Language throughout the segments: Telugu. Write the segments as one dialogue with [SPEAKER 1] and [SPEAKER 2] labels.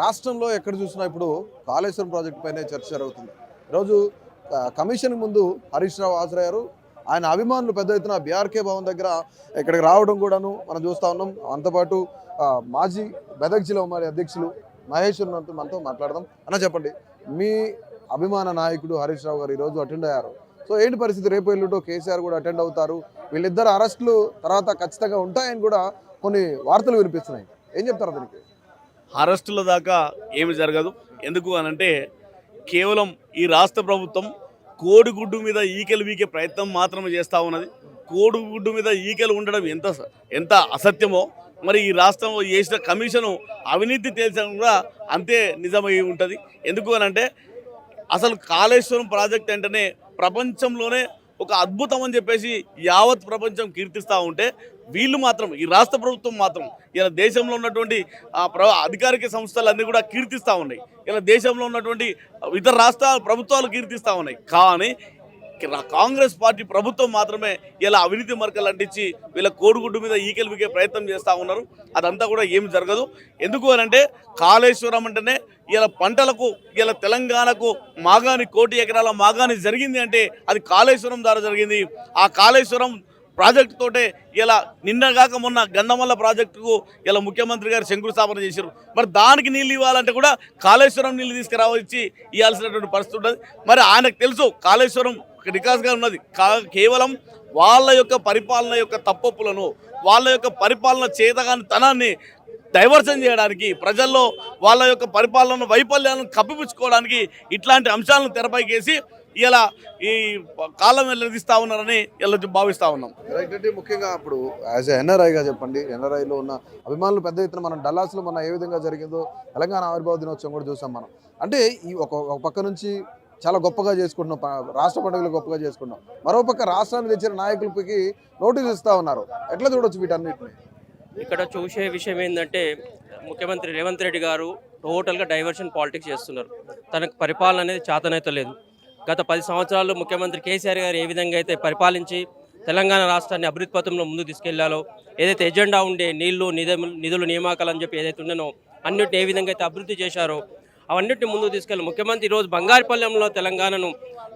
[SPEAKER 1] రాష్ట్రంలో ఎక్కడ చూసినా ఇప్పుడు కాళేశ్వరం ప్రాజెక్టు పైనే చర్చ జరుగుతుంది. ఈరోజు కమిషన్ ముందు హరీష్ రావు హాజరయ్యారు. ఆయన అభిమానులు పెద్ద ఎత్తున బీఆర్కే భవన్ దగ్గర ఇక్కడికి రావడం కూడాను మనం చూస్తా ఉన్నాం. అంతపాటు మాజీ మెదక్ జిల్లా ఉమ్మడి అధ్యక్షులు మహేశ్వర్ మనతో మనతో మాట్లాడదాం. అన్న చెప్పండి మీ అభిమాన నాయకుడు హరీష్ రావు గారు ఈరోజు అటెండ్ అయ్యారు. సో ఏంటి పరిస్థితి? రేపు ఎల్లుండో కేసీఆర్ కూడా అటెండ్ అవుతారు. వీళ్ళిద్దరు అరెస్టులు తర్వాత ఖచ్చితంగా ఉంటాయని కూడా కొన్ని వార్తలు వినిపిస్తున్నాయి. ఏం చెప్తారు దీనికి?
[SPEAKER 2] అరెస్టుల దాకా ఏమి జరగదు. ఎందుకు అనంటే కేవలం ఈ రాష్ట్ర ప్రభుత్వం కోడిగుడ్డు మీద ఈకలు వీకే ప్రయత్నం మాత్రమే చేస్తూ ఉన్నది. కోడిగుడ్డు మీద ఈకలు ఉండడం ఎంత ఎంత అసత్యమో మరి ఈ రాష్ట్రంలో చేసిన కమిషను అవినీతి తేల్చడం కూడా అంతే నిజమై ఉంటుంది. ఎందుకు అనంటే అసలు కాళేశ్వరం ప్రాజెక్ట్ అంటేనే ప్రపంచంలోనే ఒక అద్భుతం అని చెప్పేసి యావత్ ప్రపంచం కీర్తిస్తూ ఉంటే వీళ్ళు మాత్రం ఈ రాష్ట్ర ప్రభుత్వం మాత్రం ఇలా దేశంలో ఉన్నటువంటి ఆ సంస్థలు అధికారిక కూడా కీర్తిస్తూ ఉన్నాయి. ఇలా దేశంలో ఉన్నటువంటి ఇతర రాష్ట్ర ప్రభుత్వాలు కీర్తిస్తూ ఉన్నాయి. కానీ కాంగ్రెస్ పార్టీ ప్రభుత్వం మాత్రమే ఇలా అవినీతి మరకలు అంటించి వీళ్ళ కోడిగుడ్డు మీద ఈకెలు వికే ప్రయత్నం చేస్తూ ఉన్నారు. అదంతా కూడా ఏం జరగదు. ఎందుకు అని అంటే కాళేశ్వరం అంటేనే ఇలా పంటలకు ఇలా తెలంగాణకు మాగాని కోటి ఎకరాల మాగాని జరిగింది అంటే అది కాళేశ్వరం ద్వారా జరిగింది. ఆ కాళేశ్వరం ప్రాజెక్ట్ తోటే ఇలా నిన్నగాక మొన్న గంధమల్ల ప్రాజెక్టుకు ఇలా ముఖ్యమంత్రి గారు శంకుస్థాపన చేశారు. మరి దానికి నీళ్ళు ఇవ్వాలంటే కూడా కాళేశ్వరం నీళ్ళు తీసుకురావచ్చి ఇవ్వాల్సినటువంటి పరిస్థితి ఉంటుంది మరి ఆయనకు తెలుసు కాళేశ్వరం ఒక రికాస్గా ఉన్నది. కేవలం వాళ్ళ యొక్క పరిపాలన యొక్క తప్పప్పులను వాళ్ళ యొక్క పరిపాలన చేతగాని తనాన్ని డైవర్షన్ చేయడానికి ప్రజల్లో వాళ్ళ యొక్క పరిపాలన వైఫల్యాలను కప్పిపుచ్చుకోవడానికి ఇట్లాంటి అంశాలను తెరపైకేసి ఇలా ఈ కాలం వెళ్ళదీస్తా ఉన్నారని ఇలా భావిస్తా ఉన్నాం.
[SPEAKER 1] రైట్ ముఖ్యంగా ఇప్పుడు యాజ్ ఎన్ఆర్ఐగా చెప్పండి. ఎన్ఆర్ఐలో ఉన్న అభిమానులు పెద్ద ఎత్తున మనం డల్లాస్లో మన ఏ విధంగా జరిగిందో తెలంగాణ ఆవిర్భావ దినోత్సవం కూడా చూసాం మనం. అంటే ఈ ఒక ఒక పక్క నుంచి చాలా గొప్పగా చేసుకుంటున్నాం. రాష్ట్ర పండుగలు గొప్పగా చేసుకుంటున్నాం. మరో పక్క రాష్ట్రాన్ని తెచ్చిన నాయకులకి నోటీస్ ఇస్తా ఉన్నారు. ఎట్లా చూడొచ్చు వీటన్నిటిని?
[SPEAKER 3] ఇక్కడ చూసే విషయం ఏంటంటే ముఖ్యమంత్రి రేవంత్ రెడ్డి గారు టోటల్గా డైవర్షన్ పాలిటిక్స్ చేస్తున్నారు. తనకు పరిపాలన అనేది చేతనైతే లేదు. గత పది సంవత్సరాలు ముఖ్యమంత్రి కేసీఆర్ గారు ఏ విధంగా అయితే పరిపాలించి తెలంగాణ రాష్ట్రాన్ని అభివృద్ధి పథంలో ముందుకు తీసుకెళ్ళాలో ఏదైతే ఎజెండా ఉండే నీళ్ళు నిధులు నిధులు నియామకాలు అని చెప్పి ఏదైతే ఉండనో అన్నిటిని ఏ విధంగా అయితే అభివృద్ధి చేశారో అవన్నిటిని ముందుకు తీసుకెళ్ళి ముఖ్యమంత్రి ఈరోజు బంగారుపల్లెంలో తెలంగాణను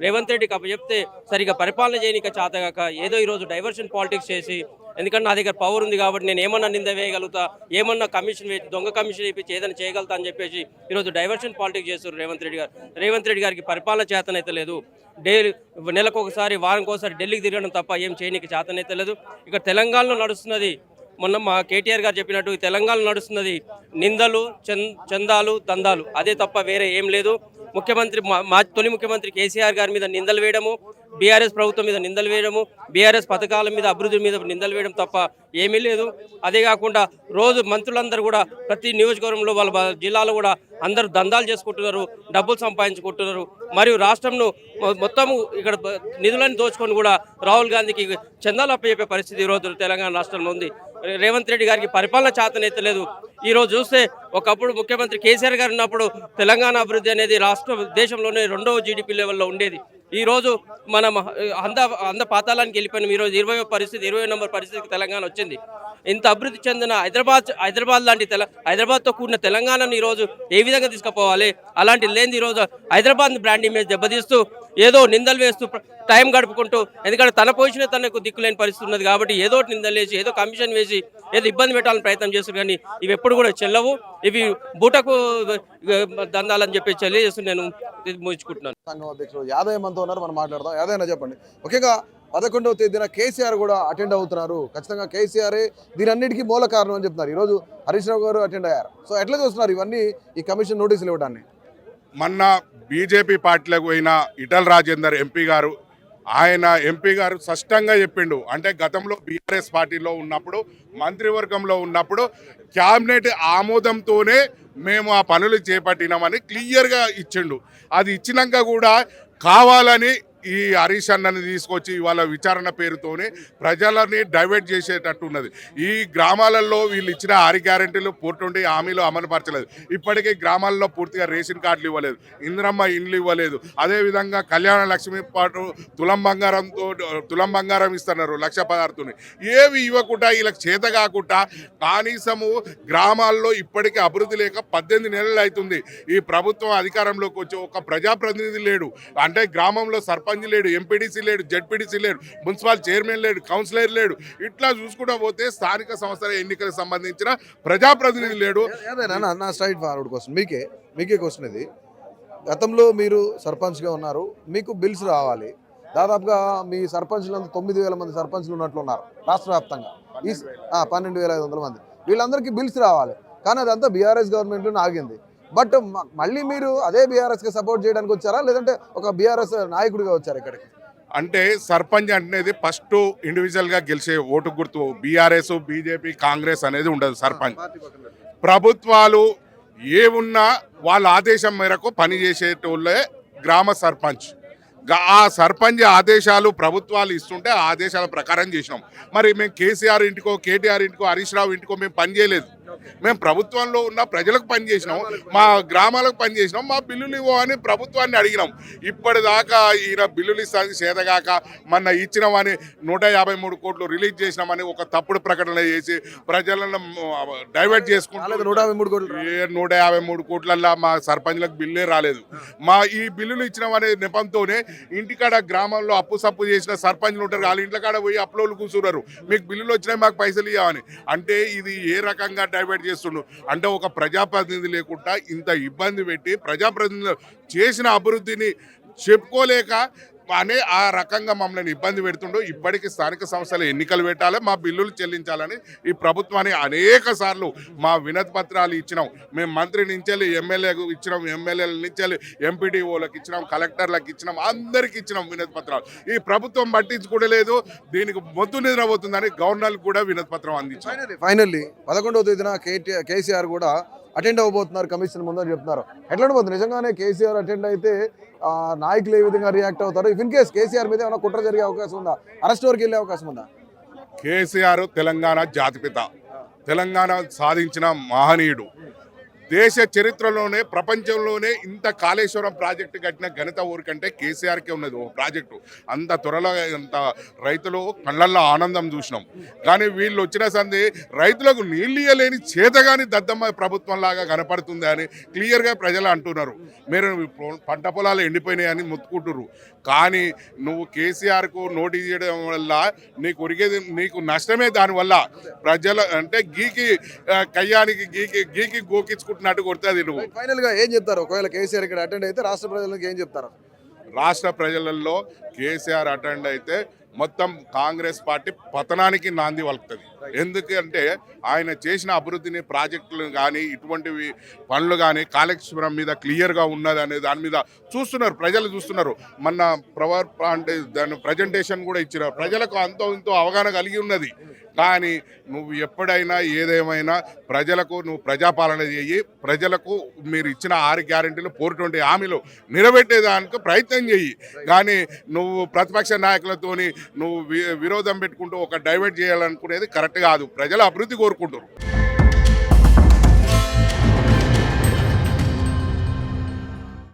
[SPEAKER 3] రేవంత్ రెడ్డికి అప్పచెప్తే సరిగా పరిపాలన చేయనిక చేతగాక ఏదో ఈరోజు డైవర్షన్ పాలిటిక్స్ చేసి ఎందుకంటే నా దగ్గర పవర్ ఉంది కాబట్టి నేను ఏమన్నా నింద వేయగలుగుతా ఏమన్నా కమిషన్ వేసి దొంగ కమిషన్ వేయించి ఏదైనా చేయగలుగుతా అని చెప్పేసి ఈరోజు డైవర్షన్ పాలిటిక్స్ చేస్తారు రేవంత్ రెడ్డి గారు. రేవంత్ రెడ్డి గారికి పరిపాలన చేతనైతే లేదు. డైలీ నెలకు ఒకసారి వారంకోసారి ఒకసారి ఢిల్లీకి తిరగడం తప్ప ఏం చేయనీకి చేతనైతే లేదు. ఇక తెలంగాణలో నడుస్తున్నది మొన్న మా కేటీఆర్ గారు చెప్పినట్టు తెలంగాణ నడుస్తున్నది నిందలు చందాలు దందాలు. అదే తప్ప వేరే ఏం లేదు. ముఖ్యమంత్రి మా మా తొలి ముఖ్యమంత్రి కేసీఆర్ గారి మీద నిందలు వేయడము బీఆర్ఎస్ ప్రభుత్వం మీద నిందలు వేయడము బీఆర్ఎస్ పథకాల మీద అభివృద్ధి మీద నిందలు వేయడం తప్ప ఏమీ లేదు. అదే కాకుండా రోజు మంత్రులందరూ కూడా ప్రతి నియోజకవర్గంలో వాళ్ళ వాళ్ళ జిల్లాలో కూడా అందరూ దందాలు చేసుకుంటున్నారు డబ్బులు సంపాదించుకుంటున్నారు. మరియు రాష్ట్రంను మొత్తము ఇక్కడ నిధులను దోచుకొని కూడా రాహుల్ గాంధీకి చందాలు అప్పచెప్పే పరిస్థితి ఈరోజు తెలంగాణ రాష్ట్రంలో ఉంది. రేవంత్ రెడ్డి గారికి పరిపాలన చేతనైతే లేదు. ఈరోజు చూస్తే ఒకప్పుడు ముఖ్యమంత్రి కేసీఆర్ గారు ఉన్నప్పుడు తెలంగాణ అభివృద్ధి అనేది రాష్ట్ర దేశంలోనే రెండవ జీడిపి లెవెల్లో ఉండేది. ఈరోజు మనం అంద అంద పాతాళానికి వెళ్ళిపోయినాం. ఈరోజు ఇరవై పరిస్థితి ఇరవై నెంబర్ పరిస్థితికి తెలంగాణ వచ్చింది. ఇంత అభివృద్ధి చెందిన హైదరాబాద్ హైదరాబాద్ లాంటి తెల హైదరాబాద్తో కూడిన తెలంగాణను ఈరోజు ఏ విధంగా తీసుకుపోవాలి? అలాంటి లేని ఈరోజు హైదరాబాద్ బ్రాండ్ ఇమేజ్ దెబ్బతీస్తూ ఏదో నిందలు వేస్తూ టైం గడుపుకుంటూ ఎందుకంటే తన పొజిషన్ తనకు దిక్కులేని పరిస్థితి ఉన్నది కాబట్టి ఏదో నిందలు వేసి ఏదో కమిషన్ వేసి ఏదో ఇబ్బంది పెట్టాలని ప్రయత్నం చేస్తారు కానీ ఇవి ఎప్పుడు కూడా చెల్లవు. ఇవి బూటకు దందాలని చెప్పి తెలియజేస్తూ నేను ముగించుకుంటున్నాను.
[SPEAKER 1] సంఘం అధ్యక్షులు యాదయ్య మనతో ఉన్నారు మనం మాట్లాడదాం. యాదయ్య చెప్పండి. ముఖ్యంగా పదకొండవ తేదీన కేసీఆర్ కూడా అటెండ్ అవుతున్నారు. ఖచ్చితంగా కేసీఆర్ దీనన్నిటికీ మూల కారణం అని చెప్తున్నారు. ఈరోజు హరీష్ రావు గారు అటెండ్ అయ్యారు. సో ఎట్లా చూస్తున్నారు ఇవన్నీ ఈ కమిషన్ నోటీసులు ఇవ్వడాన్ని?
[SPEAKER 4] మొన్న బీజేపీ పార్టీలకు పోయిన ఇటల్ రాజేందర్ ఎంపీ గారు ఆయన ఎంపీ గారు స్పష్టంగా చెప్పిండు. అంటే గతంలో బీఆర్ఎస్ పార్టీలో ఉన్నప్పుడు మంత్రివర్గంలో ఉన్నప్పుడు క్యాబినెట్ ఆమోదంతోనే మేము ఆ పనులు చేపట్టినామని క్లియర్గా ఇచ్చిండు. అది ఇచ్చినాక కూడా కావాలని ఈ హరీష్ అన్నని తీసుకొచ్చి ఇవాళ విచారణ పేరుతోనే ప్రజలని డైవర్ట్ చేసేటట్టు ఉన్నది ఈ గ్రామాలలో వీళ్ళు ఇచ్చిన ఆరు గ్యారెంటీలు పూర్తి హామీలు అమలుపరచలేదు. ఇప్పటికీ గ్రామాల్లో పూర్తిగా రేషన్ కార్డులు ఇవ్వలేదు. ఇంద్రమ్మ ఇండ్లు ఇవ్వలేదు. అదేవిధంగా కళ్యాణ లక్ష్మి పాటు తులం బంగారంతో తులం బంగారం ఇస్తున్నారు లక్ష పదార్థుని. ఏవి ఇవ్వకుండా వీళ్ళకి చేత కాకుండా కనీసము గ్రామాల్లో ఇప్పటికీ అభివృద్ధి లేక పద్దెనిమిది నెలలు అవుతుంది. ఈ ప్రభుత్వం అధికారంలోకి వచ్చి ఒక ప్రజాప్రతినిధి లేడు. అంటే గ్రామంలో సర్పంచ్ లేడు ఎంపీడీసీ లేడు జడ్పీడీసీ లేడు మున్సిపల్ చైర్మన్ లేడు కౌన్సిలర్ లేడు. ఇట్లా చూసుకుంటూ పోతే స్థానిక సంస్థల ఎన్నికలకు సంబంధించిన ప్రజాప్రతినిధి లేడు.
[SPEAKER 1] నా- స్ట్రైట్ ఫార్వర్డ్ క్వశ్చన్ మీకే మీకే క్వశ్చన్ ఇది. గతంలో మీరు సర్పంచ్గా ఉన్నారు మీకు బిల్స్ రావాలి. దాదాపుగా మీ సర్పంచ్లంతా తొమ్మిది వేల మంది సర్పంచ్లు ఉన్నట్లు ఉన్నారు రాష్ట్ర వ్యాప్తంగా. పన్నెండు వేల. ఐదు వందల మంది. వీళ్ళందరికీ బిల్స్ రావాలి. కానీ అదంతా బీఆర్ఎస్ గవర్నమెంట్లో ఆగింది. బట్ మళ్ళీ మీరు అదే బీఆర్ఎస్కి సపోర్ట్ చేయడానికి వచ్చారా? లేదంటే ఒక బీఆర్ఎస్ నాయకుడిగా వచ్చారు ఇక్కడికి?
[SPEAKER 4] అంటే సర్పంచ్ అనేది ఫస్ట్ ఇండివిజువల్గా గెలిచే ఓటు గుర్తు బీఆర్ఎస్ బీజేపీ కాంగ్రెస్ అనేది ఉండదు సర్పంచ్. ప్రభుత్వాలు ఏ ఉన్నా వాళ్ళ ఆదేశం మేరకు పనిచేసేటోళ్ళే గ్రామ సర్పంచ్. ఆ సర్పంచ్ ఆదేశాలు ప్రభుత్వాలు ఇస్తుంటే ఆ ఆదేశాల ప్రకారం చేసినాం. మరి మేము కేసీఆర్ ఇంటికో కేటీఆర్ ఇంటికో హరీష్ రావు ఇంటికో మేము పని చేయలేదు. మేము ప్రభుత్వంలో ఉన్న ప్రజలకు పని చేసినాం. మా గ్రామాలకు పని చేసినాం. మా బిల్లులు ఇవ్వ అని ప్రభుత్వాన్ని అడిగినాం. ఇప్పటిదాకా ఈయన బిల్లులు ఇస్తానికి చేతగాక మొన్న ఇచ్చినామని నూట యాభై మూడు కోట్లు రిలీజ్ చేసినామని ఒక తప్పుడు ప్రకటన చేసి ప్రజలను డైవర్ట్ చేసుకుంటూ
[SPEAKER 1] నూట యాభై మూడు కోట్లు
[SPEAKER 4] నూట యాభై మూడు కోట్లల్లా మా సర్పంచ్లకు బిల్లే రాలేదు. మా ఈ బిల్లులు ఇచ్చినామనే నెపంతోనే ఇంటికాడ గ్రామంలో అప్పు సప్పు చేసిన సర్పంచ్లు ఉంటారు. వాళ్ళ ఇంట్లో కాడ పోయి అప్పులోళ్ళు కూర్చున్నారు. మీకు బిల్లులు వచ్చినాయి మాకు పైసలు ఇవ్వమని అంటే ఇది ఏ రకంగా డైవర్ట్ చేస్తుండు. అంటే ఒక ప్రజాప్రతినిధి లేకుండా ఇంత ఇబ్బంది పెట్టి ప్రజాప్రతినిధులు చేసిన అభివృద్ధిని చెప్పుకోలేక అనే ఆ రకంగా మమ్మల్ని ఇబ్బంది పెడుతుండో. ఇప్పటికి స్థానిక సంస్థలు ఎన్నికలు పెట్టాలి మా బిల్లులు చెల్లించాలని ఈ ప్రభుత్వాన్ని అనేక సార్లు మా వినతి పత్రాలు ఇచ్చినాం. మేము మంత్రి నుంచి ఎమ్మెల్యేకు ఇచ్చినాం ఎమ్మెల్యేల నుంచి ఎంపీడీఓలకు ఇచ్చినాం కలెక్టర్లకు ఇచ్చినాం అందరికి ఇచ్చినాం వినతి పత్రాలు. ఈ ప్రభుత్వం పట్టించుకోలేదు దీనికి మొద్దు నిద్రపోతుందని గవర్నర్ కూడా వినతి పత్రం అందించారు.
[SPEAKER 1] ఫైనల్లీ ఫైనల్లీ పదకొండవ తేదీన కేటీ కేసీఆర్ కూడా అటెండ్ అవ్వబోతున్నారు కమిషన్ ముందని చెప్తున్నారు. ఎట్లా పోతుంది నిజంగానే కేసీఆర్ అటెండ్ అయితే నాయకులు ఏ విధంగా రియాక్ట్ అవుతారు? ఇఫ్ ఇన్ కేస్ కేసీఆర్ మీద ఏమైనా కుట్ర జరిగే అవకాశం ఉందా? అరెస్ట్ వరకు వెళ్ళే అవకాశం ఉందా?
[SPEAKER 4] కేసీఆర్ తెలంగాణ జాతిపిత. తెలంగాణ సాధించిన మహనీయుడు. దేశ చరిత్రలోనే ప్రపంచంలోనే ఇంత కాళేశ్వరం ప్రాజెక్టు కట్టిన ఘనత ఊరికంటే కేసీఆర్కే ఉన్నది ఓ ప్రాజెక్టు. అంత త్వరలో అంత రైతులు కళ్ళల్లో ఆనందం చూసినాం. కానీ వీళ్ళు వచ్చిన సంది రైతులకు నీళ్ళు ఇయ్యలేని చేతగాని దద్దమ్మ ప్రభుత్వం లాగా కనపడుతుంది అని క్లియర్గా ప్రజలు అంటున్నారు. మీరు పంట పొలాలు ఎండిపోయినాయని మొత్తుకుంటున్నారు కానీ నువ్వు కేసీఆర్కు నోటీస్ చేయడం వల్ల నీకు ఉరిగేది నీకు నష్టమే దానివల్ల ప్రజల అంటే గీకి కయ్యానికి గీకి గీకి గోకించుకుంటున్నట్టు కొడుతుంది నువ్వు.
[SPEAKER 1] ఫైనల్గా ఏం చెప్తారు? ఒకవేళ కేసీఆర్ ఇక్కడ అటెండ్ అయితే రాష్ట్ర ప్రజలకు ఏం చెప్తారు?
[SPEAKER 4] రాష్ట్ర ప్రజలలో కేసీఆర్ అటెండ్ అయితే మొత్తం కాంగ్రెస్ పార్టీ పతనానికి నాంది వలుకుతుంది. ఎందుకంటే ఆయన చేసిన అభివృద్ధిని ప్రాజెక్టులు కానీ ఇటువంటివి పనులు కానీ కాళేశ్వరం మీద క్లియర్గా ఉన్నది అనే దాని మీద చూస్తున్నారు ప్రజలు చూస్తున్నారు. మొన్న ప్రవర్ అంటే దాని ప్రజెంటేషన్ కూడా ఇచ్చిన ప్రజలకు అంతో ఇంతో అవగాహన కలిగి ఉన్నది. కానీ నువ్వు ఎప్పుడైనా ఏదేమైనా ప్రజలకు నువ్వు ప్రజాపాలన చేయి ప్రజలకు మీరు ఇచ్చిన ఆరు గ్యారెంటీలు ఫోర్ ట్వంటీ హామీలు నిలబెట్టేదానికి ప్రయత్నం చేయి. కానీ నువ్వు ప్రతిపక్ష నాయకులతోని నువ్వు వి- విరోధం పెట్టుకుంటూ ఒక డైవర్ట్ చేయాలనుకునేది కరెక్ట్ కాదు. ప్రజలు అభివృద్ధి కోరుకుంటారు